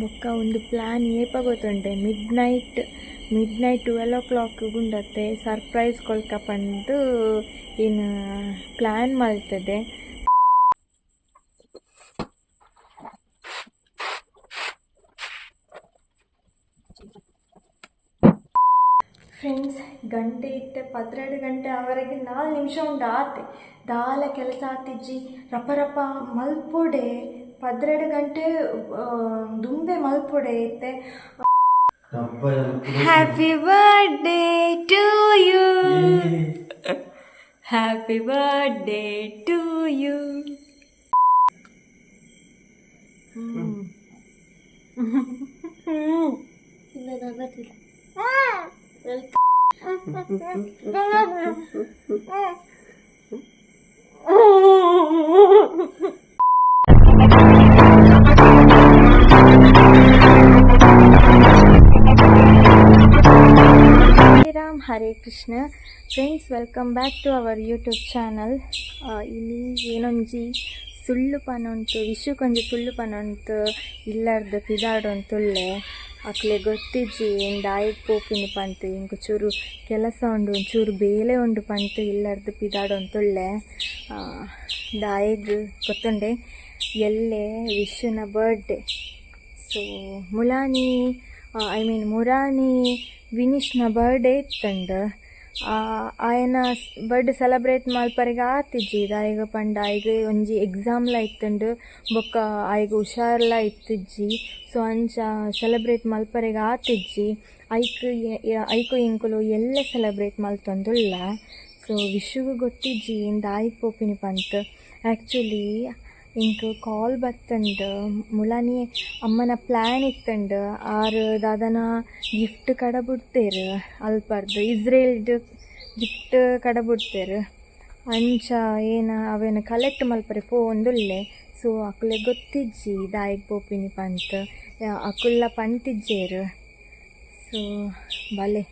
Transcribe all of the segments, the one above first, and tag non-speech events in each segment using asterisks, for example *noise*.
ಬೊಕ್ಕ ಒಂದು ಪ್ಲ್ಯಾನ್ ಏಪ ಗೊತ್ತುಂಡೆ midnight midnight twelve o'clock ಗುಂಡತ್ತೆ ಸರ್ಪ್ರೈಸ್ ಕೊಳ್ಕ ಪಂದು ಏನು ಪ್ಲ್ಯಾನ್ ಮಲ್ತದೆ ಫ್ರೆಂಡ್ಸ್ ಗಂಟೆ ಇತ್ತೆ ಪತ್ತೆರಡು ಗಂಟೆ ಅವರೆಗೆ ನಾಲ್ಕು ನಿಮಿಷ ಉಂಡು ಆತೆ ದಾಲ ಕೆಲಸ ಆತಿಜ್ಜಿ ರಪ ರಪ ಮಲ್ಪೊಡೆ. ಪತ್ತೆರಡು ಗಂಟೆ ಆ, ದುಂಬೆ ಮಲ್ಪೊಡೆ ಇತ್ತೆ happy birthday to you happy birthday to you friends welcome back to our YouTube channel ಇಲ್ಲಿ ಏನೊಂಜಿ ಸುಳ್ಳು ಪನೊಂಟು ವಿಷುಕೊಂಜಿ ಸುಳ್ಳು ಪನೊಂಟು ಇಲ್ಲಾರ್ದು ಪಿದಾಡೊಂತುಳ್ಳೆ ಅಕ್ಲೆ ಗೊತ್ತಿಜ್ಜಿ, ಏನು ಡಾಯಿಟ್ ಪೋಪಿನಿ ಪಂತು ಇಂಕು ಚೂರು ಕೆಲಸ ಉಂಡು, ಒಂಚೂರು ಬೇಲೆ ಉಂಡು ಪಂತು, ಇಲ್ಲಾರ್ದು ಪಿದಾಡೊಂತುಳ್ಳೆ ಡಾಯಿಗ್ ಗೊತ್ತುಂಡೆ, ಎಲ್ಲೆ ವಿಶುನ ಬರ್ಡೇ ಸೊ ಮುಲಾನಿ ಐ ಮೀನ್ ಮುರಾನಿ, ವಿನಿಶ್ನ ಬರ್ಡೇ ಇತ್ತಂಡು. ಆಯನ ಬರ್ಡ್ ಸೆಲೆಬ್ರೇಟ್ ಮಲ್ಪರೆಗ್ ಆತಿಜ್ಜಿ. ಈಗ ಪಂಡ ಈಗ ಒಂಜಿ ಎಕ್ಸಾಮ್ಲ ಇತ್ತುಂಡು ಬೊಕ್ಕ ಆಯ್ಗ ಹುಷಾರ್ಲ ಇತ್ತಿಜ್ಜಿ. ಸೊ, ಅಂಚ ಸೆಲೆಬ್ರೇಟ್ ಮಲ್ಪರೆಗ್ ಆತಿಜ್ಜಿ. ಐಕ್ ಐಕು ಇಂಕುಲು ಎಲ್ಲ ಸೆಲೆಬ್ರೇಟ್ ಮಲ್ತೊಂದುಲ್ಲ ಸೊ ವಿಶುಗು ಗೊತ್ತಿಜ್ಜಿ ಇಂದ ಆಯ್ಕೆ ಪೋಪಿನಿ ಪಂತ್. ಆ್ಯಕ್ಚುಲಿ ಇಂಕ್ ಕಾಲ್ ಬತ್ತಂಡು ಮುಲಾನಿ ಅಮ್ಮನ ಪ್ಲ್ಯಾನ್ ಇತ್ತಂಡು ಆರ್ ದಾದನ ಗಿಫ್ಟ್ ಕಡ ಬಿಡ್ತೇರು ಅಲ್ಪರ್ದು ಇಸ್ರೇಲ್ದು ಗಿಫ್ಟ್ ಕಡ ಬಿಡ್ತೇರು ಅಂಚ ಏನ ಅವೇನು ಕಲೆಕ್ಟ್ ಮಲ್ಪರೆ ಪೋಂದುಲ್ಲೆ ಸೊ ಅಕುಲೆ ಗೊತ್ತಿಜ್ಜಿ ದಾಯಿಗ್ ಪೋಪಿನಿ ಪಂತ್ ಅಕುಲ್ಲ ಪಂತಿಜ್ಜೇರು ಸೊ ಬಲೆ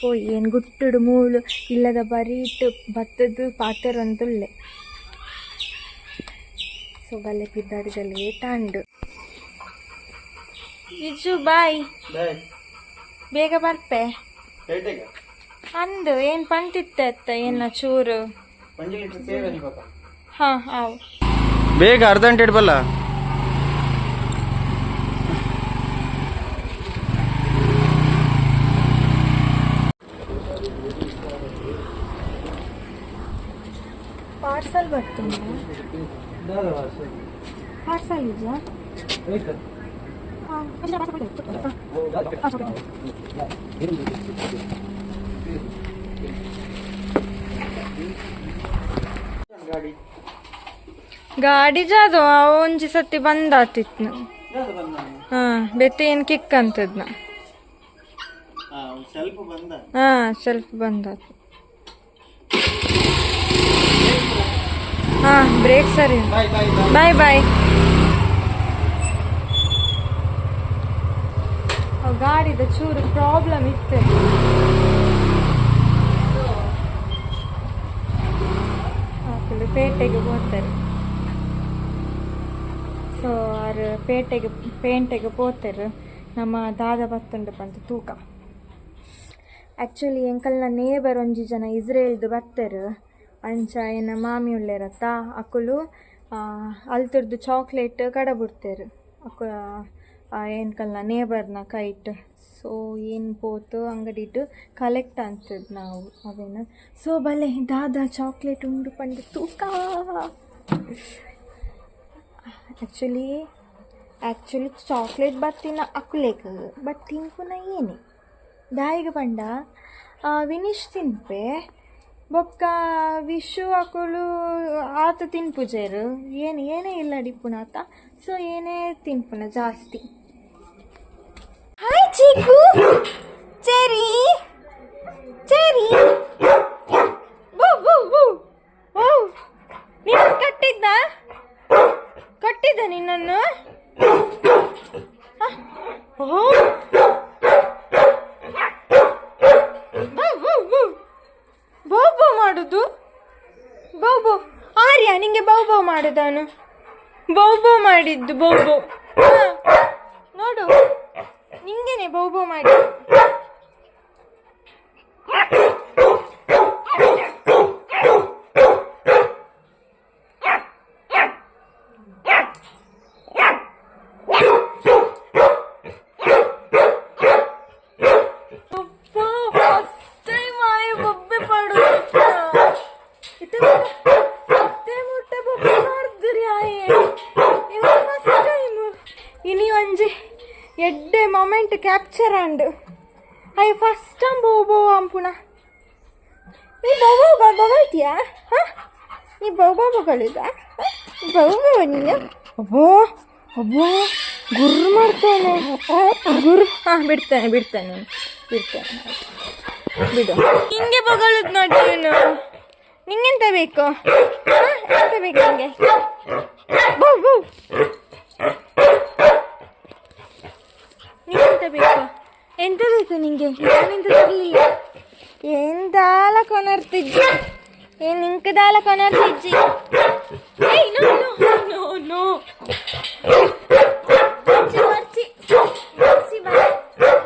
ಪೋಯ್ ಏನು ಗುಟ್ಟುಡು ಮೂಳು ಇಲ್ಲದ ಬರೀಟ್ ಭತ್ತದ ಪಾತೆರೊಂದುಲ್ಲೆ ಸೊ ಬಲೆ ಪಿದ್ದಾಡಿದಲ್ಲಿ ತಾಂಡು. ಇಜ್ಜು ಬಾಯ್. ಬೇಗ ಬರ್ಪೆ. ಅಂದು ಏನು ಪಂಟಿತ್ತೆ ಅತ್ತ ಏನ ಚೂರು? ಹಾಂ ಹಾವು. ಬೇಗ ಅರ್ಧ ಗಂಟೆ ಇಡ್ಬಲ್ಲ? ಪಾರ್ಸಲ್ ಬರ್ತೀನಿ ಪಾರ್ಸಲ್ ಇದೆಯಾ ಗಾಡಿ ಜಾದು ಒಂಜಿ ಸತಿ ಬಂದಾತಿತ್ತು ಹಾಂ ಬೆತ್ತೆ ಏನು ಕಿಕ್ ಅಂತದ್ನ ಸ್ವಲ್ಪ ಬಂದ ಹಾಂ ಸ್ವಲ್ಪ ಬಂದಾತು ಹಾಂ ಬ್ರೇಕ್ ಸರಿ. ಬಾಯ್ ಬಾಯ್ ಗಾಡಿದ ಚೂರು ಪ್ರಾಬ್ಲಮ್ ಇತ್ತು. ಪೇಟೆಗೆ ಹೋಗ್ತಾರೆ ಸೊ ಅವ್ರು ಪೇಟೆಗೆ, ಪೇಂಟೆಗೆ ಹೋಗ್ತಾರೆ ನಮ್ಮ ದಾದ ಬತ್ತುಂಡು ಪಂತ ತೂಕ. ಆ್ಯಕ್ಚುಲಿ ಎಂಕಲ್ನ ನೇಬರ್ ಒಂಜಿ ಜನ ಇಸ್ರೇಲ್ದು ಬರ್ತಾರೆ. ಅಂಚ ಏನ ಮಾಮಿ ಉಳ್ಳೇರತ್ತ ಅಕುಲು ಅಲ್ತುರ್ದು ಚಾಕ್ಲೇಟ್ ಕಡ ಬಿಡ್ತೇರು ಅಕ್ಕ ಕಲ್ಲ ನೇಬರ್ನ ಕೈಟ್. ಸೊ ಏನು ಪೋತು ಅಂಗಡಿಟ್ಟು ಕಲೆಕ್ಟ್ ಅಂತದ್ ನಾವು ಅವೇನು ಸೊ ಬಲೆ ದಾದ ಚಾಕ್ಲೇಟ್ ಉಂಡು ಪಂಡು ತೂಕ. ಆ್ಯಕ್ಚುಲಿ ಆ್ಯಕ್ಚುಲಿ ಚಾಕ್ಲೇಟ್ ಬತ್ತಿನ ಅಕ್ಕುಲೇಕ ಬಟ್ ತಿನ್ಪುನ ಏನೇ? ದಾಯಿಗೆ ಪಂಡ ವಿನಿಶ್ ತಿನ್ಪೆ. ಬೊಕ್ಕ ವಿಶು ಅಕುಲು ಆತ ತಿನ್ಪುಜೇರು. ಏನು ಏನೇ ಇಲ್ಲ ಡಿಪ್ಪುನ ಆತ ಸೊ ಏನೇ ತಿನ್ಪುನ ಜಾಸ್ತಿ. ಹಾಯ್ ಚೀಕು ಚೆರಿ ಚೆರಿ ನೀನು ಕಟ್ಟಿದ್ದ? ಕಟ್ಟಿದ್ದ ನಿನ್ನನ್ನು? ಓ ಮಾಡಿದವನು? ಬೌಬೋ ಮಾಡಿದ್ದು ಬೌಬೌ ನೋಡು. ನಿಂಗೇನೆ ಬೌಬೌ ಮಾಡಿದ್ದು. ಕ್ಯಾಪ್ಚರ್ ಆಂಡ್ ಐ ಫಸ್ಟ್ ಬೋ ಬೋ ಅಂಪುಣ ನೀ ಬೌ ಬೌ ಬಗಳ್ತೀಯಾ ಹಾಂ? ನೀ ಬೌ ಬಗಳಿದ ಬೌ ಬೌ ನೀನು? ಅಬ್ಬೋ ಅಬ್ಬೋ, ಗುರ್ರು ಮಾಡ್ತಾನೆ. ಗುರು ಹಾಂ, ಬಿಡ್ತಾನೆ ಬಿಡ್ತಾನೆ ಬಿಡ್ತಾನೆ. ಬಿಡು. ಹಿಂಗೆ ಬಗಳದ್ ನೋಡಿ ನೀನು. ನಿಂಗೆಂತ ಬೇಕು? ಎಂತ ಬೇಕು ನಿಂಗೆ? ಬೌ ಬೌ ನಿಂತ ಬೇಕು ಎಂತ ಬೇಕು ನಿಂಗೆ ನಾನಿಂತ ತರಲಿಲ್ಲ ಎಂದಾಲ ಕೊನರ್ತಿಜ್ಜಿ ಏ ನಿಂಕದಾಲ ಕೊನರ್ತಿಜ್ಜಿ ಏಯ್ ನೋ ನೋ ನೋ ನೋ ಬರ್ಚಿ ಬರ್ಚಿ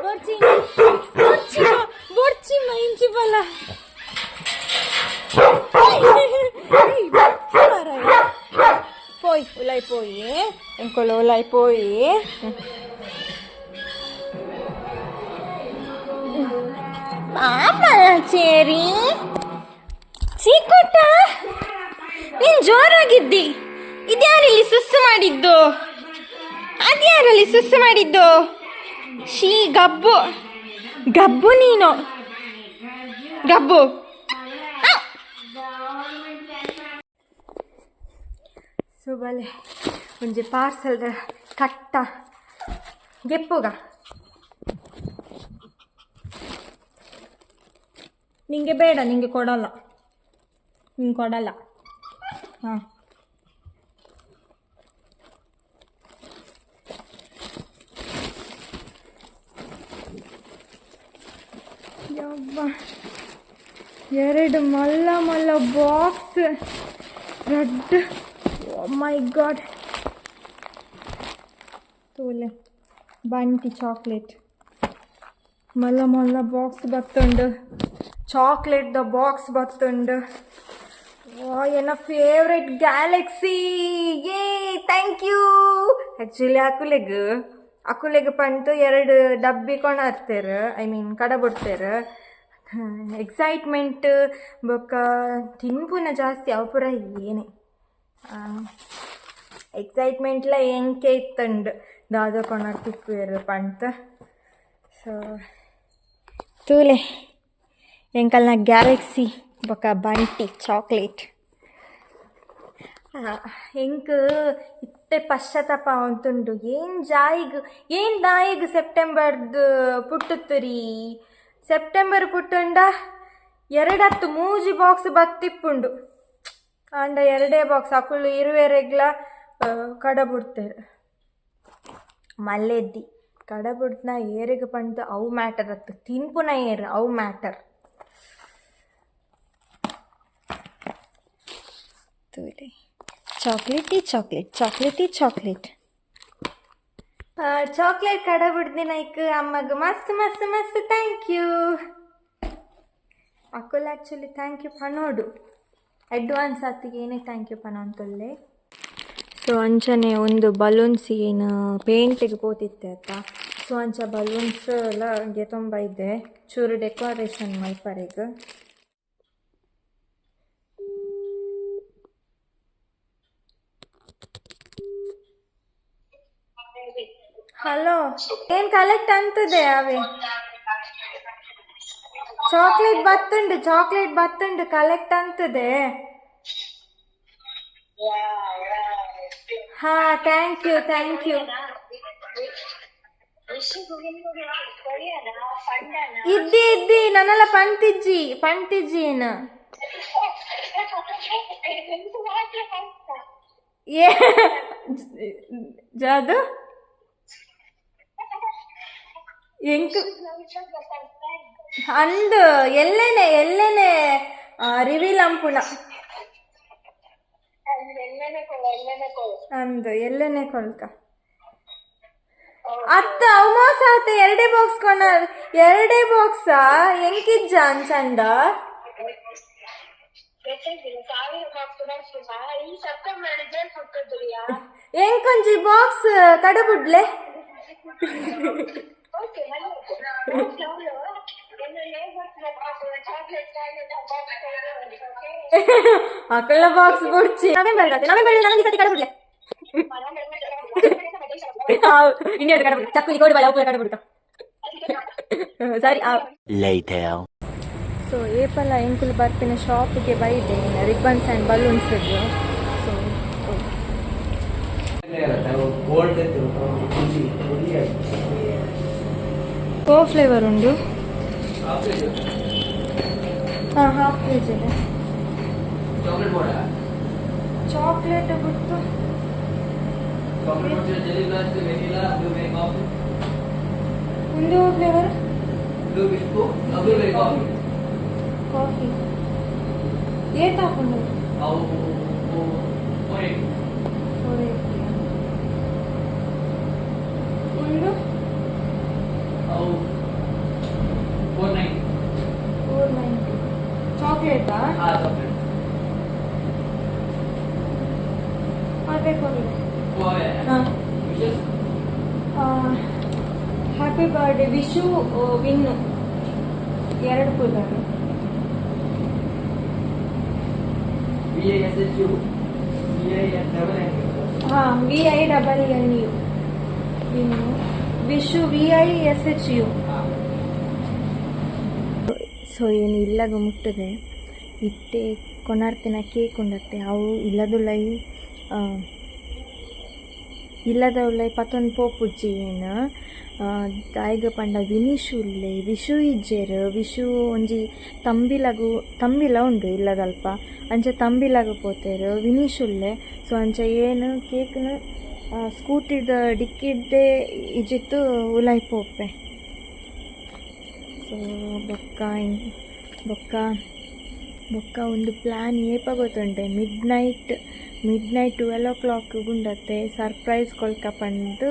ಬರ್ಚಿ ಬರ್ಚಿ ಬರ್ಚಿ ಮೈಂಚಿ ಬಲ Poi, ulai poi, eh? Eccolo, ulai poi, eh? ಆಮೇಲೆ ಸೇರಿ ಸೀಕುಟ, ನೀನು ಜೋರಾಗಿದ್ದಿ. ಇದ್ಯಾರಲ್ಲಿ ಸುಸ್ಸು ಮಾಡಿದ್ದು? ಅದ್ಯಾರಲ್ಲಿ ಸುಸ್ಸು ಮಾಡಿದ್ದು? ಶೀ ಗಬ್ಬು. ಗಬ್ಬು ನೀನು. ಗಬ್ಬು. ಸುಬಲೆ ಒಂಜೆ ಪಾರ್ಸಲ್ ಕಟ್ಟ. ಗೆಪ್ಪುಗ. ನಿಂಗೆ ಬೇಡ, ನಿಂಗೆ ಕೊಡಲ್ಲ. ನಿಂಗೆ ಕೊಡಲ್ಲ. ಹಾಂ. ಯವ್ವ. ಎರಡು ಮಲ್ಲ ಮಲ್ಲ box. Red. My god. ತೋಲೆ. Bounty chocolate. ಮಲ್ಲ ಮಲ್ಲ ಬಾಕ್ಸ್ ಬತ್ತುಂಡು. ಚಾಕ್ಲೇಟ್ದ ಬಾಕ್ಸ್ ಬತ್ತುಂಡು ಓ ಎನ್ನ ಫೇವ್ರೆಟ್ ಗ್ಯಾಲಕ್ಸಿ ಏ ಥ್ಯಾಂಕ್ ಯು ಆ್ಯಕ್ಚುಲಿ ಅಕುಲೆಗ್ ಅಕುಲೆಗ್ ಪಂತು ಎರಡು ಡಬ್ಬಿ ಕೊಣಾರ್ತೇರು ಐ ಮೀನ್ ಕಡಬಿಡ್ತೇರು ಎಕ್ಸೈಟ್ಮೆಂಟ್ ಬೊಕ್ಕ ತಿನ್ಪುನ ಜಾಸ್ತಿ ಅವಪುರ ಪೂರ ಏನೇ ಎಕ್ಸೈಟ್ಮೆಂಟ್ಲ ಎಂಕೆ ಇತ್ತಂಡು ದಾದ ಕೊಣಾರ್ ತಿಕ್ಕುವೆರು ಪಂತ ಸೊ ತೂಲೆ ಎಂಕಲ್ನ ಗ್ಯಾಲಕ್ಸಿ ಬೊಕ ಬಂಟಿ ಚಾಕ್ಲೇಟ್ ಎಂಕ್ ಇತ್ತೆ ಪಶ್ಚಾತ್ತಾಪ ಅಂತುಂಡು ಏನ್ ಜಾಯಿಗ್ ಏನ್ ದಾಯಿಗ್ ಸೆಪ್ಟೆಂಬರ್ದು ಪುಟ್ಟುತ್ತುರಿ ಸೆಪ್ಟೆಂಬರ್ ಪುಟ್ಟುಂಡ ಎರಡತ್ತು ಮೂಜಿ ಬಾಕ್ಸ್ ಬತ್ತಿಪ್ಪುಂಡು ಅಂಡ ಎರಡೇ ಬಾಕ್ಸ್ ಅಕುಲು ಇರುವೆರೆಗ್ಲ ಕಡಬುಡ್ತೇರು ಮಲ್ಲೆದ್ದಿ ಕಡಬುಡ್ನ ಏರಿಗೆ ಪಂಡ್ದು ಅವು ಮ್ಯಾಟರ್ ಅತ್ತು ತಿನ್ಪುನ ಏರು ಅವು ಮ್ಯಾಟರ್ ತೂಲೆ ಚಾಕ್ಲೇಟಿ, ಚಾಕ್ಲೇಟ್ ಚಾಕ್ಲೇಟಿ, ಚಾಕ್ಲೇಟ್. ಚಾಕ್ಲೇಟ್ ಕಡ ಬಿಡ್ದಿನ ಇಕ್ ಅಮ್ಮಗ. ಮಸ್ತ್ ಮಸ್ತ್ ಮಸ್ತ್ ಥ್ಯಾಂಕ್ ಯು ಅಕ್ಕುಲ್ ಆ್ಯಕ್ಚುಲಿ ಥ್ಯಾಂಕ್ ಯು ಪನೋಡು. ಅಡ್ವಾನ್ಸ್ ಆತಿಗೆ ಏನೇ ಥ್ಯಾಂಕ್ ಯು ಪನ ಅಂತೊಲ್ಲೆ. ಸೊ ಅಂಚನೆ ಒಂದು ಬಲೂನ್ಸ್ ಏನು ಪೇಂಟಿಗೆ ಪೋತಿತ್ತೆ ಅತ್ತ ಸೊ ಅಂಚ ಬಲೂನ್ಸ್ ಎಲ್ಲ ಗೆತೊಂಬ ಇದ್ದೆ ಚೂರು ಡೆಕೋರೇಷನ್ ಮಲ್ಪರೆಗೆ ಹಲೋ ಏನ್ ಕಲೆಕ್ಟ್ ಅಂತಿದೆ, ಅವೇ? ಚಾಕ್ಲೇಟ್ ಬತ್ತುಂಡು ಚಾಕ್ಲೇಟ್ ಬತ್ತುಂಡು ಕಲೆಕ್ಟ್ ಅಂತದೆ. ಹಾ ಥ್ಯಾಂಕ್ ಯು ಥ್ಯಾಂಕ್ ಯು ಇದ್ದಿ ಇದ್ದಿ, ನನ್ನೆಲ್ಲ ಪಂತಿಜ್ಜಿ ಪಂತಿಜ್ಜಿನ ಏ ಜಾದು ಎಂಕ್ ಅಂದು ಎಲ್ಲೆನೆ ಎಲ್ಲೆನೆ ರಿವೀಲ್ ಅಂಪುಣ ಅಂದು ಎಲ್ಲೆನೆ ಕೊಳ್ಕ ಅತ್ತ ಅವಮಾಸ ಆತ ಎರಡೇ ಬಾಕ್ಸ್ ಕೊಣ ಎರಡೇ ಬಾಕ್ಸ ಎಂಕಿಜ್ಜ ಕೊಟ್ಟಿದ್ರಿಯಾ ಎಂಕೊಂಜಿ ಬಾಕ್ಸ್ ಕಡಬುಡ್ಲೆ. *laughs* ಮಕ್ಕಳ ಬಾಕ್ಸ್ ಬುಡ್ಚಿ ನವೆಂಬರ್ ಗತೆ ನವೆಂಬರ್ ನನಗೆ ಸತಿ ಕಡಬುಡ್ಲೆ ಇಂಡಿಯಾ ಕಡಬುಡ್ ಚಕ್ಕುಲಿ ಕೋಡಿ ಬಾಯಿ ಉಪ್ಪು ಕಡಬುಡ್ಕ ಸರಿ Later. ಸೊ ಏಪಲ ಎಂಕುಲ್ ಬರ್ಪಿನ ಶಾಪಿಗೆ ಬೈದೆ ribbons and balloons so co flavour ಉಂಡು ಹಾಂ ಹಾಫ್ ಕೆ ಜಿ ಚಾಕ್ಲೇಟ್ ಬಿಟ್ಟು ಒಂದು ಫ್ಲೇವರ್ ಕಾಫಿ ಏಟ್ ಹಾಕೊಂಡು ಒಂದು ಫೋರ್ ನೈಂಟಿ ಚಾಕ್ಲೇಟಾ ಅದೇ ಕೊಡಿ ಹಾಂ ಹ್ಯಾಪಿ ಬರ್ಡೇ ವಿಶು ವಿನ್ನು ಎರಡು ಕೂಲರ್ ಹಾಂ V I double N U Vinnu Vishu V I S H U so ಏನು ಇಲ್ಲಗ ಮುಟ್ಟದೆ. ಇತ್ತೆ, ಕೊನಾರ್ತಿನ ಕೇಕ್ ಉಂಡತ್ತೆ. ಅವು ಲೈ ಇಲ್ಲದ ಉಳ್ಳೈ ಪತ್ತೊಂದು ಪೋಪುಜ್ಜಿ ಏನು ದಾಯಿಗ ಪಂಡ ವಿನಿಶು ಉಲ್ಲೆ. ವಿಶು ಇಜ್ಜೆರ್, ವಿಶು ಒಂಜಿ ತಂಬಿಲಗು ತಂಬಿಲ ಉಂಡು ಇಲ್ಲದಲ್ಪ. ಅಂಚ ತಂಬಿಲಗು ಪೋತೇರು ವಿನಿಶ್ ಉಲ್ಲೆ. ಸೊ ಅಂಚ ಏನು ಕೇಕ್ನ ಸ್ಕೂಟಿದ ಡಿಕ್ಕಿದ್ದೆ ಇಜಿತ್ತು ಉಲಾಯ್ ಪೋಪೆ ಸೊ ಬೊಕ್ಕ ಬೊಕ್ಕ ಬೊಕ್ಕ ಒಂದು ಪ್ಲ್ಯಾನ್ ಏಪ ಗೊತ್ತುಂಟೆ? Midnight midnight twelve o'clock ಗುಂಡತ್ತೆ ಸರ್ಪ್ರೈಸ್ ಕೊಳ್ಕ ಪಂದು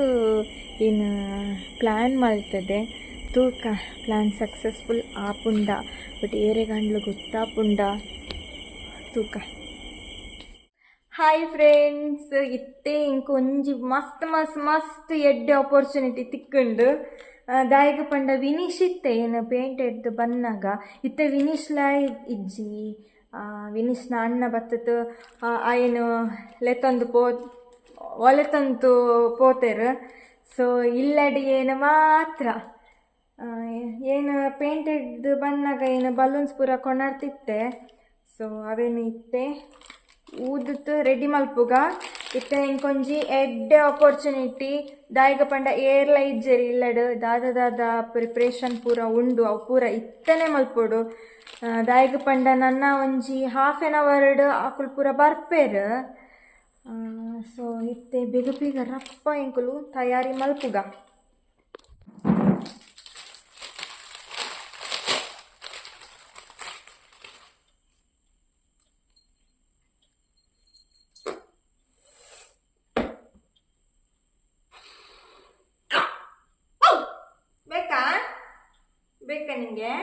ಏನು ಪ್ಲ್ಯಾನ್ ಮಲ್ತದೆ ತೂಕ ಪ್ಲ್ಯಾನ್ ಸಕ್ಸಸ್ಫುಲ್ ಆಪುಂಡ ಬಟ್ ಏರೆ ಗಂಡ್ಲು ಗೊತ್ತಾಪುಂಡ ತೂಕ. ಹಾಯ್ ಫ್ರೆಂಡ್ಸ್ ಇತ್ತೆ ಇಂಕ ಒಂಜಿ ಮಸ್ತ್ ಮಸ್ತ್ ಮಸ್ತ್ ಎಡ್ಡೆ ಆಪರ್ಚುನಿಟಿ ತಿಕ್ಕುಂಡು. ದಾಯಕ ದಾಯಿಗ ಪಂಡ ವಿನೀಶ್ ಇತ್ತೆ ಏನು ಪೇಂಟ್ ಎಡ್ದು ಬಂದಾಗ. ಇತ್ತೆ ವಿನೀಶ್ಲ ಇಜ್ಜಿ ಆ, ವಿನೀಶ್ನ ಅಣ್ಣ ಬತ್ತತು ಏನು ಲೆತ್ತೊಂದು ಪೋ ಒಲೆತಂತು ಪೋತೆರು. ಸೊ ಇಲ್ಲಡಿ ಏನು ಮಾತ್ರ. ಏನು ಪೇಂಟೆಡ್ ಬಂದಾಗ ಏನು ಬಲೂನ್ಸ್ ಪೂರ ಕೊಣಾಡ್ತಿತ್ತೆ ಸೊ ಅವೇನು ಇತ್ತೆ? ಊದತ್ತು ರೆಡಿ ಮಲ್ಪುಗ. ಇತ್ತೆ ಎಂಕೊಂಜಿ ಎಡ್ಡೆ ಆಪರ್ಚುನಿಟಿ ದಾಯಿಗ ಪಂಡ ಲೈಟ್ ಜರಿ ಇಲ್ಲಡ್. ದಾದ ದಾದ ಪ್ರಿಪ್ರೇಷನ್ ಪೂರ ಉಂಡು. ಅವು ಪೂರ ಇತ್ತನೆ ಮಲ್ಪೊಡು. ದಾಯಿಗ ಪಂಡ ನನ್ನ ಒಂಜಿ ಹಾಫ್ ಎನ್ ಅವರ್ಡ್ ಆಕುಲ್ ಪೂರ ಬರ್ಪೇರ್. ಸೊ ಇತ್ತೆ ಬೇಗ ಬೇಗ ರಪ್ಪ ಎಂಕುಲು ತಯಾರಿ ಮಲ್ಪುಗ ಬೇಕಾ ಬೇಕಾ ನಿಂಗೆ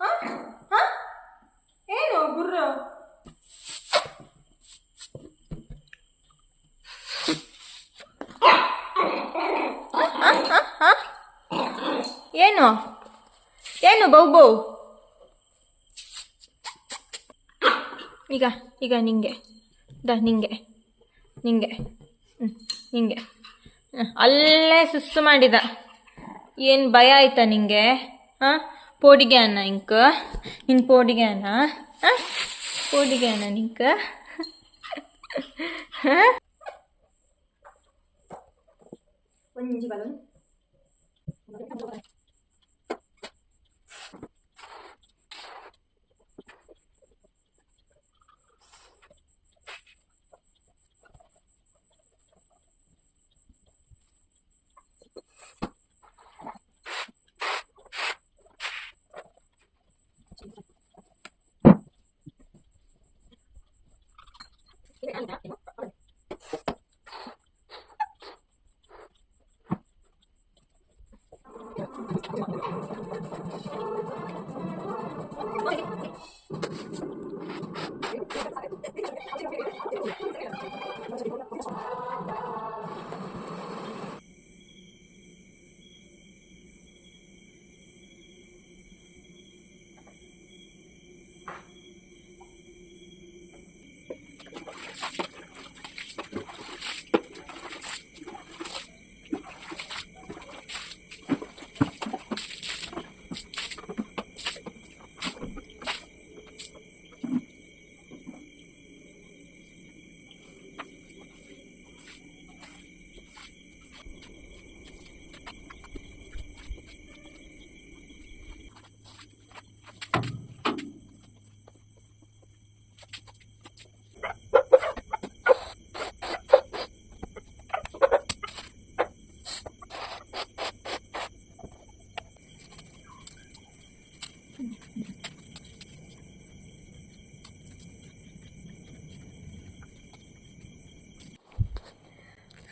ಹ? ಹ? ಏನು ಗುರ್ರು ಹ? ಹ? ಹ? ಏನು? ಏನು, ಬೌ ಬೌ? ಈಗ ಈಗ ನಿಂಗೆ. ದ, ನಿಂಗೆ. ನಿಂಗೆ. ಹ್ಞೂ ನಿಂಗೆ. ಅಲ್ಲೇ ಸುಸ್ಸು ಮಾಡಿದ. ಏನು ಭಯ ಆಯ್ತಾ ನಿಂಗೆ? ಹಾಂ? ಪೋಡಿಗೆ ಅನ್ನ ಇಂಕ? ನಿಂಗೆ ಪೋಡಿಗೆ ಅನ್ನ? ಹಾಂ? ಪೋಡಿಗೆ ಅನ್ನ ನಿಂಕ? ಹಾಂ? ಬಲೂನ್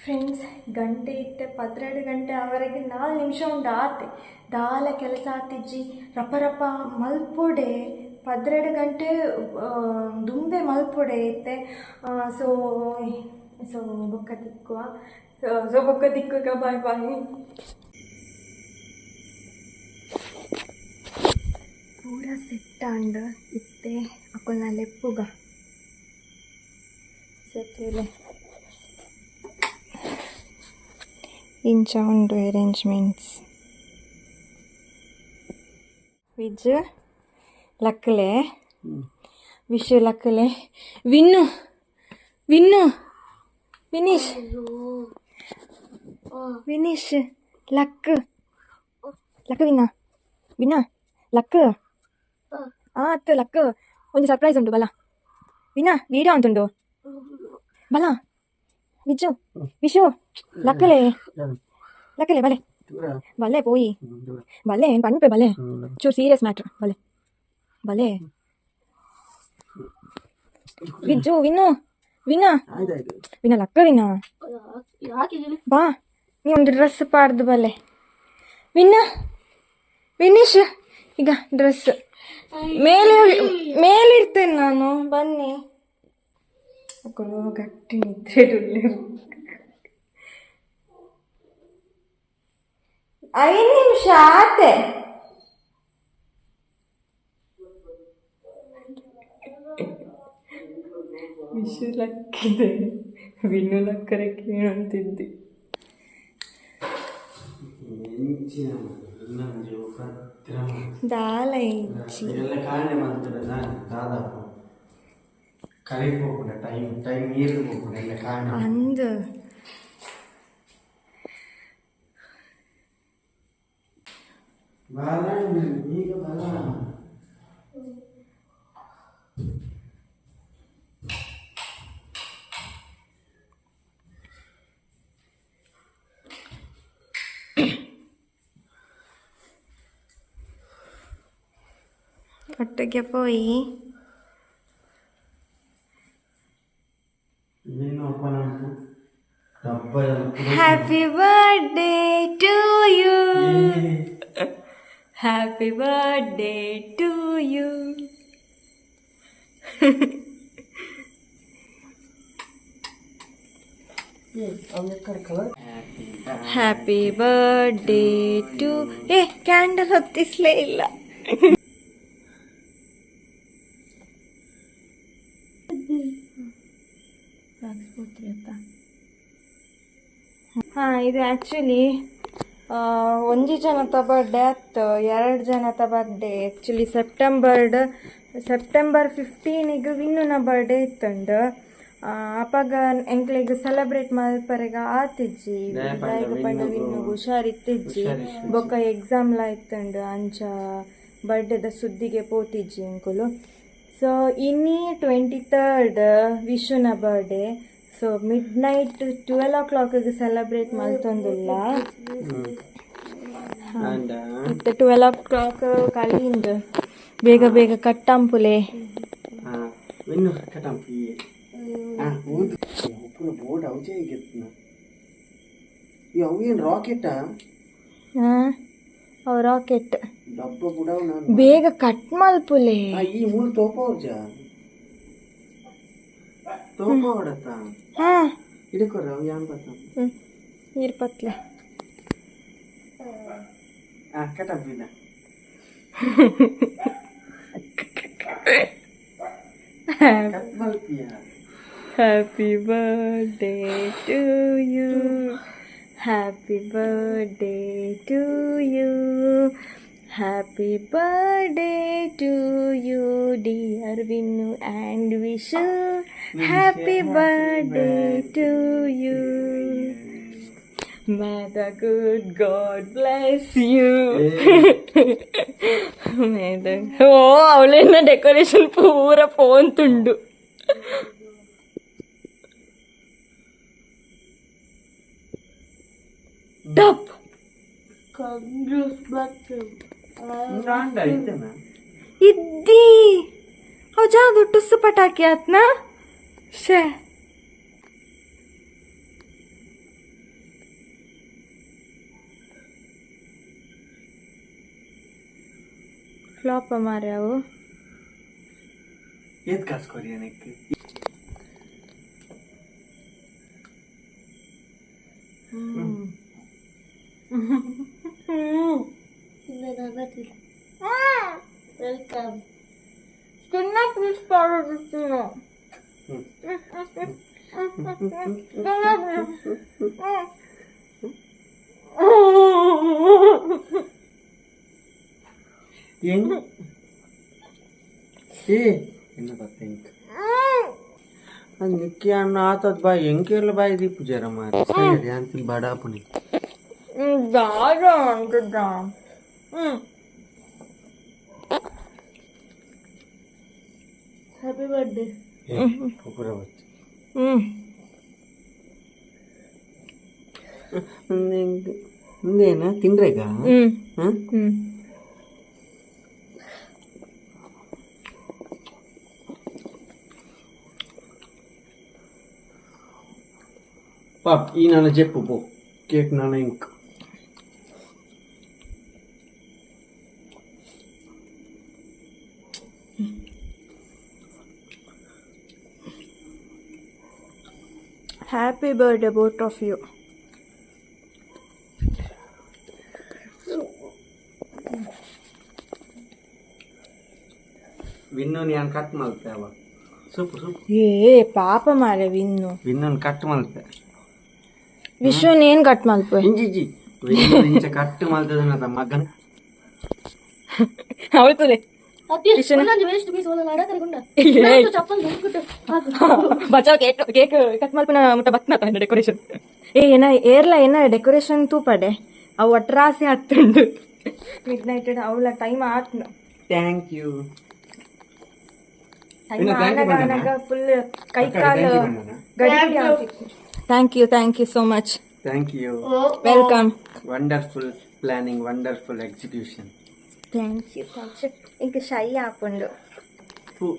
ಫ್ರೆಂಡ್ಸ್ ಗಂಟೆ ಇತ್ತೆ ಪತ್ತೆರಡು ಗಂಟೆ ಅವರೆಗೆ ನಾಲ್ಕು ನಿಮಿಷ ಉಂಟು ಆತೆ ದಾಲ ಕೆಲಸ ಆತಿಜ್ಜಿ, ರಪ ರಪ ಮಲ್ಪೊಡೆ. ಪದ್ರೆಡು ಗಂಟೆ ದುಂಬೆ ಮಲ್ಪೊಡೆ ಇತ್ತೆ. ಸೊ ಸೊ, ಬೊಕ್ಕ ತಿಕ್ಕುವ ಸೊ, ಬೊಕ್ಕ ತಿಕ್ಕುಗ ಬಾಯ್ ಬಾಯ್. ಪೂರ ಸೆಟ್ ಆಂಡ್ ಇತ್ತೆ, ಅಕುಲ್ನ ಲೆಪ್ಪುಗ. ಸೆಟ್ ಇಂಚ ಉಂಡು ಅರೇಂಜ್ಮೆಂಟ್ಸ್ ವಿಜ್ ಲಕ್ಕಲೆ ವಿಶು ಲಕ್ಕಲೆ win win Vineesh Vineesh luck luck ವಿನ್ನ ವಿನ್ನ ಲಕ್ ಆತ್ ಲಕ್ ಒಂದು ಸರ್ಪ್ರೈಸ್ ಉಂಟು ಬಲ ವಿನ ವೀಡಿಯೋ ಅಂತುಂಡು ಬಲ ವಿಜು ವಿಶು ಲಕ್ಕಲೆ ಲಕ್ಕಲೆ ಬಲೆ ಬಲೆ ಪೋಯಿ ಬಲೆ ಏನು ಪನ್ಪೆ ಬಲೆ ಚೂರು ಸೀರಿಯಸ್ ಮ್ಯಾಟ್ರ್ ಬಲೆ ಬಲೆ ವಿಜು ವಿನ್ನು ವಿನ್ನ ವಿನ್ನ ಲಕ್ಕ ವಿನಾ ಬಾ ನೀ ಒಂದು ಡ್ರೆಸ್ ಪಾಡ್ದು ಬಲೆ. ವಿನ್ನ ವಿನೀಶ್ ಈಗ ಡ್ರೆಸ್ ಮೇಲೆ ಮೇಲಿರ್ತೇನೆ ನಾನು ಬನ್ನಿ. ಮಕ್ಕಳು ಗಟ್ಟಿ ನಿದ್ರೆ ಡುಲ್ಲೇರು ಐದು ನಿಮಿಷ ಆತೆ ವಿಷು ಲಕ್ಕಿದೆ ವಿನು ಲಕ್ಕರೆ ಕೇಳಂತಿದ್ದಿ ದಾಲ ಇಂಚಿ ಎಲ್ಲ ಕಾರಣೆ ಮಾಡ್ತಾರೆ ದಾದಾಪು ಕರೆಕ್ಟ್ ಹೋಗ್ಬಿಡ ಟೈಮ್ ಟೈಮ್ ನೀರು ಹೋಗ್ಬಿಡ ಎಲ್ಲ ಕಾರಣ ಅಂದು ಬಾಲ ಈಗ ಬಾಲ ಒಟ್ಟಿಗೆ ಪೋಯಿ ಏನು ಓಪನ್ ಉಂಟು ಡಬ್ಬ happy birthday to you happy birthday to you happy birthday to ಏ ಕ್ಯಾಂಡಲ್ ಹೊತ್ತಿಸ್ಲೇ ಇಲ್ಲ ಹಾಂ ಇದು ಆ್ಯಕ್ಚುಲಿ ಒಂಜಿ ಜನತ ಬರ್ಡೆ ಆಯ್ತು. ಎರಡು ಜನತ ಬರ್ಡೆ ಆ್ಯಕ್ಚುಲಿ ಸೆಪ್ಟೆಂಬರ್ಡ್ ಸೆಪ್ಟೆಂಬರ್ ಫಿಫ್ಟೀನಿಗೆ ಇನ್ನೂ ಬರ್ಡೇ ಇತ್ತುಂಡು. ಅಪಾಗ ಎಂಕ್ಲೆಗ್ ಸೆಲೆಬ್ರೇಟ್ ಮಲ್ಪರೆಗ ಆತಿಜ್ಜಿ. ದಾಯಿಗ ಪಂಡ ವಿನ್ನು ಹುಷಾರಿತ್ತಿಜ್ಜಿ. ಬೊಕ್ಕ ಎಕ್ಸಾಮ್ಲ ಇತ್ತುಂಡು ಅಂಚ ಬರ್ಡೇದ ಸುದ್ದಿಗೆ ಪೋತಿಜ್ಜಿ ಅಂಕುಲು. ಸೊ ಇನ್ನಿ ಟ್ವೆಂಟಿ ತರ್ಡ್ ವಿಶುನ birthday so midnight twelve ಓ ಕ್ಲಾಕಿಗೆ ಸೆಲೆಬ್ರೇಟ್ ಮಾಡ್ತೊಂದಿಲ್ಲ ಮತ್ತೆ ಟ್ವೆಲ್ ಓ ಕ್ಲಾಕ್ ಕಳಿಂದು ಬೇಗ ಬೇಗ ಕಟ್ಟಂಪುಲೆ ಅವು ರಾಕೆಟಾ ಬೇಗ ಕಟ್ ಮಲ್ಪುಲೆ ಆ, ಈ ಮೂಲ ತೋಪ ತೋಪ ಹೊಡತ್ತ ಹಾಂ ಹಿಡ್ಕೊರ ಅವು ಯಾನ್ ಬತ್ತ ಹ್ಞೂ ಇರ್ಪತ್ಲೆ ಆ ಕಟಬಿದ cut ಮಲ್ಪಿಯ happy birthday to you happy birthday to you happy birthday to you dear Vinnu and Vish happy birthday to you May the good God bless you. *laughs* May the... ಓ ಅವಳೇನ ಡೆಕೋರೇಷನ್ ಪೂರ ಪೋಂತುಂಡು ಡಪ್ ರಾಂಡ ಇದ್ದೇನಾ ಇದ್ದಿ. ಅವ್ ಜಾದು ಟುಸ್ಸು ಪಟಾಕಿ ಆತ್ನ? ಶೇ ಫ್ಲಾಪ ಮಾರೆ ಅವು. ಏತ್ ಕಾಸು ಕೊರಿ ನನಕ್ಕೆ ವೆಲ್ಕಮ್ ಚಿನ್ನ ಪ್ಲೀಸ್ ಪಾಡಿಸ್ತೀನೋ ಹೆಂಗ್ ಏ ಇನ್ನು ಬತ್ತ ಹೆಂಗ್ ನಿಕ್ಕಿ ಅಣ್ಣ ಆತದ್ ಬಾಯ್ ಹೆಂಗೆಲ್ಲ ಬಾಯ್ ದಿ ಪೂಜಾರ ಮಾರಿ ಸರಿ ಅಂತೀನಿ ಬಡಾಪುನಿ ದಾರ ಅಂಟದ ಹ್ಮ್ ಹ್ಯಾಪಿ ಬರ್ಡೇ ಪುರ ಬತ್ತು ಹ್ಮ್ ಮುಂದೇನ ತಿನ್ರೇಗ ಹ್ಮ್ ಹಾಂ ಹ್ಮ್ ಪಾಪ್ ಈ ನನ್ನ ಜೆಪ್ಪು ಪೋ ಕೇಕ್ ನಾನು ಇಂಕ್ Happy birthday, both of you. වින්නෝනි අන් කට් මල්පෑවා. සුපු සුපු. ඒ පාප මාර වින්නෝ. වින්නෝන් කට් මල්පෑ. විශ්ව නේන් කට් මල්පෑ. ඉංජිජි. වින්නෝන් ඉංජ කට් මල්ද දෙනවා මගන. අවුල් තුලේ. ಬಚಾವ್ ಕೇಕ್ ಕೇಕ್ ಕಟ್ ಮಲ್ಪನ ಮುಟ್ಟ ಬತ್ನ ಡೆಕೋರೇಷನ್ ಏ ಏನ ಏರ್ಲ ಏನ ಡೆಕೋರೇಷನ್ ತೂಪಡೆ ಅವು ಒಟ್ರಾಸಿ ಹತ್ತುಂಡು ಮಿಡ್ ನೈಟ್ ಅವಳ ಟೈಮ್ ಆತ್ನ ಥ್ಯಾಂಕ್ ಯು? ಫುಲ್ ಕೈ ಕಾಲು thank you ಬಣ್ಣನ? Thank you thank you so much thank you welcome wonderful planning wonderful execution thank you thank you ఇంక షై ఆపండు ಹೂ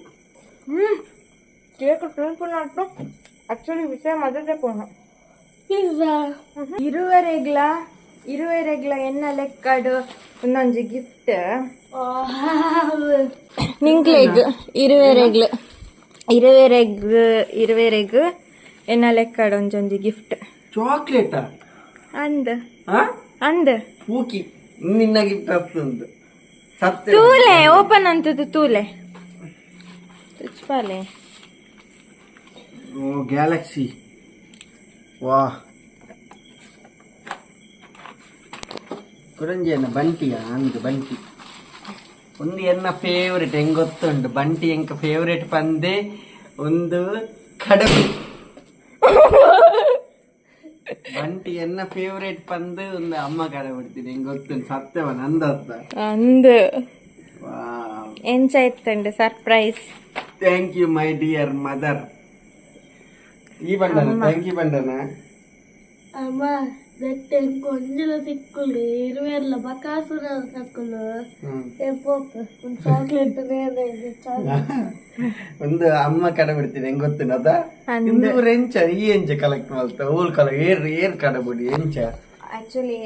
కేక్ తినుకున్నట్టు యాక్చువల్లీ విషయం అదే చెప్పాను ಇರುವರೆಗ್ಲ ಇರುವರೆಗ್ಲ ಎನ್ನ ಲೆಕ್ಕಡು ಒಂದೊಂದು ಗಿಫ್ಟ್ ನಿಂಕ್ಲೆಗ್ ಇರುವೆರೆಗ್ಲು ಇರುವೆರೆಗ್ ಇರುವೆರೆಗ್ ಎನ್ನ ಲೆಕ್ಕಡು ಒಂಜೊಂಜಿ ಗಿಫ್ಟ್ ಚಾಕ್ಲೇಟಾ ಅಂದ್ ಹಾ ಅಂದ್ ಪೂಕಿ ನಿನ್ನ ಗಿಫ್ಟ್ ಆಗ್ತುಂಟು ಸತ್ಯ ತೂಲೆ ಓಪನ್ ಅಂತದ್ದು ತೂಲೆ. ತುಚ್ಪಾಲೆ ಓ ಗ್ಯಾಲಕ್ಸಿ ವಾ. ಕುರಂಜನ ಬಂಟಿಯ ಅಂದು ಬಂಟಿ. ಒಂದು ಎನ್ನ ಫೇವ್ರೆಟ್ ಹೆಂಗ್ ಗೊತ್ತುಂಟು? ಬಂಟಿ ಎಂಕ ಫೇವ್ರೆಟ್ ಪಂದೆ? ಒಂದು ಕಡಬಿ. ಬಂಟಿ ಎನ್ನ ಫೇವ್ರೆಟ್ ಪಂದು ಒಂದು ಅಮ್ಮ ಕಡೆ ಬಿಡ್ತೀನಿ ಹೆಂಗ್ ಗೊತ್ತುಂಟು ಸತ್ಯವ ನಂದತ್ತ ಅಂದ್ ವಾ ಎಂಚ ಇತ್ತಂಡು surprise thank you my dear mother ಈ ಬಂಡನ ಥ್ಯಾಂಕ್ ಯು ಬಂಡನ ನೆಟ್ಟೆ ಕೊಂಜಲ ಸಿಕ್ಕುಲು ಇರುವೆಲ್ಲ ಬಕಾಸುರ ಸಕ್ಕುಲು ಎಪ್ಪೋಪ್ ಒಂದು ಚಾಕ್ಲೇಟ್ ಒಂದು ಅಮ್ಮ ಕಡೆ ಬಿಡ್ತೀನಿ ಹೆಂಗ್ ಗೊತ್ತಿನ ಅದ ಇಂದು ಎಂಚ ಈ ಎಂಚ ಕಲೆಕ್ಟ್ ಮಾಡ್ತಾ ಊಲ್ ಕಲ ಏರ್ ಏರ್ ಕಡೆ ಬಿಡಿ ಎಂಚ ಆಕ್ಚುಲಿ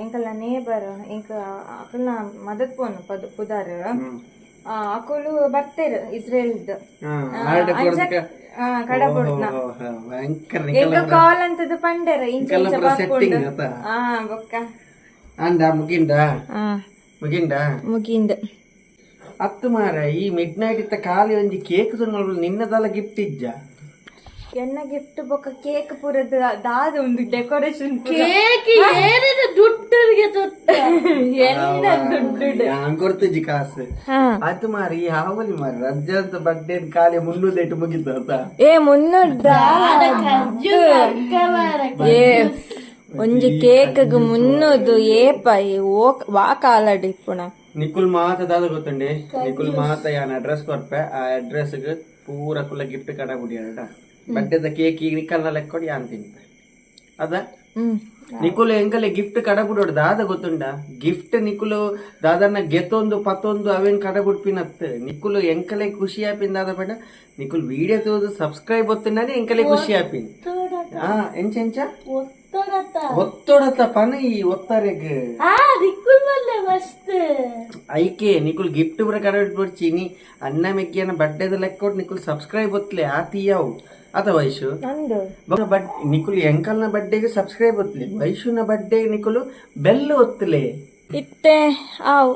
ಎಂಕಲ್ಲ ನೇಬರ್ ಎಂಕ ಅಕಲ್ನ ಮದತ್ ಪೋನು ಪದ ಪುದಾರ್ ಅಕುಲು ಬರ್ತೇರು ಇಸ್ರೇಲ್ ಎಂಕ ಕಾಲ್ ಅಂತದ ಪಂಡೆರ ಇಂಚ ಇಂಚ? ಹಾ ಬೊಕ್ಕ ಮುಗಿಂಡ ಮುಗಿಂಡ ಮುಗಿಂದ? ಹತ್ತು ಮಾರ ಈ ಮಿಡ್ ನೈಟ್ ಇತ್ತ ಖಾಲಿ ಒಂಜಿ ಕೇಕ್ ಸುಣ್ಣಗಳು ನಿನ್ನದಲ್ಲ ಗಿಫ್ಟ್ ಇಜ್ಜ ಎನ್ನ ಗಿಫ್ಟ್ ಬೊಕ್ಕ ಕೇಕ್ ಪೂರದ್ದು ದಾದ ಒಂದು ಡೆಕೋರೇಷನ್ ಕೇಕ್ ಏನಿದೆ ದುಡ್ಡಿಗೆ ತೊಟ್ಟ? *laughs* ಎಲ್ಲ ದುಡ್ಡು? ನಾನು ಕೊಡ್ತಿಜ್ಜಿ ಕಾಸು? ಹಾ. ಅದು ಮಾರಿ ಯಾವಲಿ ಮಾರಿ? ರಜ್ಜಂತ ಬರ್ಡೇ ಖಾಲಿ ಮುನ್ನೂರು ಏಟು ಮುಗಿತು ಏ ಮುನ್ನೂರ್ದ? ಏ ಒಂಜಿ ಕೇಕ್ಗ್ ಮುನ್ನೂದು ಏಪ ಓ ವಾ ಕಾಲಡಿ ಪುಣ ನಿಕುಲ್ ಮಾತ ದಾದ ಗೊತ್ತಂಡಿ? ನಿಕುಲ್ ಮಾತ ಯಾನ್ ಅಡ್ರೆಸ್ ಕೊರ್ಪೆ ಆ ಅಡ್ರೆಸ್ ಪೂರ ಕುಲ್ಲ ಗಿಫ್ಟ್ ಕಡ ಬಿಡಿಯಾಡ ಬಡ್ಡೆದ ಕೇಕ್ ಈಗ ನಿಕಲ್ನ ಲೆಕ್ಕೊಡಿ ಕೊಡಿ ತಿನ್ಪೆ ಅದ? ನಿಕುಲು ಎಂಕಲೆ ಗಿಫ್ಟ್ ಕಡಗುಡೋಡ್ ದಾದ ಗೊತ್ತುಂಡ? ಗಿಫ್ಟ್ ನಿಕುಲು ದಾದನ್ನ ಗೆತ್ತೊಂದು ಪತ್ತೊಂದು ಅವೇನ್ ಕಡಗುಡ್ಪಿನ ನಿಕುಲು ಎಂಕಲೆ ಖುಷಿ ಆಪಿನ್ ದಾದ ಬೇಡ ನಿಕುಲ್ ವಿಡಿಯೋ ತೋದು ಸಬ್ಸ್ಕ್ರೈಬ್ ಒತ್ತುಂಡನೆ ಎಂಕಲೆ ಖುಷಿ ಆಪಿನ್ ಹಾ ಎಂಚ ಎಂಚ? ಒತ್ತಡತ. ಪನ ಈ ಒತ್ತರೆಗ್. ಆ ಐಕೆ ನಿಕುಲ್ ಗಿಫ್ಟ್ ಬರ ಕಡ ಬಿಡ್ಚಿ ನೀ ಅನ್ನ ಮೆಗ್ಗಿಯನ್ನ ಬಡ್ಡೆದ ಲೆಕ್ಕೊಟ್ ನಿಕುಲ್ ಸಬ್ಸ್ಕ್ರೈಬ್ ಒತ್ಲೆ ಆತಿಯಾವು. ಅತ ವೈಶು? ನಂದು. ಬಟ್ ನಿಕುಲ್ ಎಂಕಲ್ನ ಬಡ್ಡೆಗೆ ಸಬ್ಸ್ಕ್ರೈಬ್ ಒತ್ತಲಿ ವೈಶುನ ಬಡ್ಡೆ ನಿಕುಲು ಬೆಲ್ ಒತ್ತಲೆ ಇತ್ತೆ ಆವ್.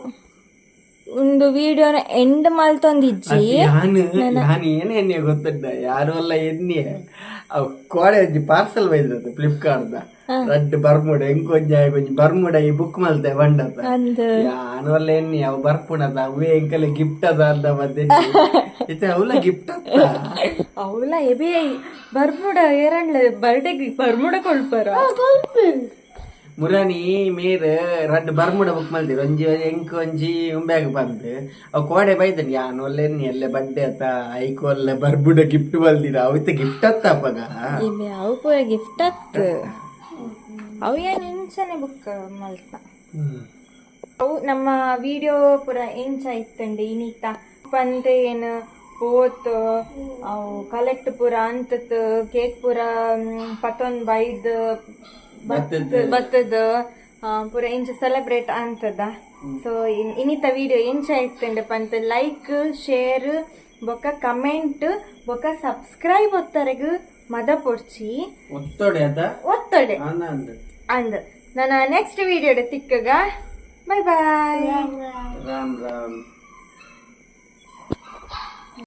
ಒಂದು ವಿಡಿಯೋನ ಎಂಡ್ ಮಲ್ತೊಂದಿಜ್ಜಿ ನಾನು ನಾನು ಏನೇ ಎಣ್ಣೆ ಗೊತ್ತಿದ್ದ ಯಾರು ಅಲ್ಲ ಎಣ್ಣೆ. ಅವ್ ಕೋಡೆ ಪಾರ್ಸಲ್ ಬೈದ್ರದ್ದು ಫ್ಲಿಪ್ಕಾರ್ಟ್ ರಡ್ ಬರ್ಮುಡ ಎಂಕೊಂಜ ಒಂಜಿ ಬರ್ಮುಡ ಈ ಬುಕ್ ಮಲ್ತೆ ಬಂಡದ ಅಂದು. ಎನ್ನಿ ಅಲ್ಲ ಎಣ್ಣೆ ಅವ್ ಬರ್ಪುಣದ ಅವೇ ಎಂಕಲೆ ಗಿಫ್ಟ್ ಅದ ಅಲ್ಲ ಮತ್ತೆ *laughs* ಇತ್ತೆ ಅವಲ ಗಿಫ್ಟ್ ಅತ್ತ ಅವಳ ಎಬಿ ಬರ್ಮುಡ ಏರಂಡ್ಲ ಬರ್ಡೇ ಬರ್ಮುಡ ಕೊಳ್ಪಾರ ಮುರಾನಿ ಮೇರ್ ರಡ್ ಬರ್ಮುಡ ಬುಕ್ ಮಲ್ದಿ ಒಂಜಿ ಎಂಕ್ ಒಂಜಿ ಉಂಬ್ಯಾಗ ಬಂದ್ ಅವ್ ಕೋಡೆ ಬೈದನ್ ಯಾನ್ ಒಲ್ಲೆ ಎನ್ನಿ ಅಲ್ಲ ಬಡ್ಡೆ ಅತ್ತ ಐಕ್ ಒಲ್ಲೆ ಬರ್ಮುಡ ಗಿಫ್ಟ್ ಬಲ್ದಿರ ಅವತ್ತೆ ಗಿಫ್ಟ್ ಅತ್ತ ಅಪ್ಪಗ ಇವೆ ಅವು ಪೂರ ಗಿಫ್ಟ್ ಅತ್ ಅವು ಏನು ಇಂಚನೆ ಬುಕ್ ಮಲ್ತ ಅವು ನಮ್ಮ ವಿಡಿಯೋ ಪೂರ ಇಂಚ ಇತ್ತಂಡೆ ಇನಿತ ಪಂತೆ ಏನು ಪೋತ್ ಅವು ಕಲೆಕ್ಟ್ ಪೂರ ಅಂತತ್ ಕೇಕ್ ಪೂರ ಪತ್ತೊಂದ್ ಬೈದ್ ಬತ್ತದ ಪುರ ಪೂರ ಇಂಚ ಸೆಲೆಬ್ರೇಟ್ ಅಂತದ. ಸೊ ಇನ್ನಿತ ವಿಡಿಯೋ ಇಂಚ ಇತ್ತಂಡೆ ಪಂತ ಲೈಕ್ ಶೇರ್ ಬೊಕ್ಕ ಕಮೆಂಟ್ ಬೊಕ್ಕ ಸಬ್ಸ್ಕ್ರೈಬ್ ಒತ್ತರೆಗ್ ಮದ ಪೊಡ್ಚಿ ಒತ್ತೊಡೆ ಅದ? ಒತ್ತಡೆ. ಅಂದ. ನಾನು ಅಂದ್ ನನ್ನ ನೆಕ್ಸ್ಟ್ ವಿಡಿಯೋಡ್ ತಿಕ್ಕಗ. Bye bye Ram Ram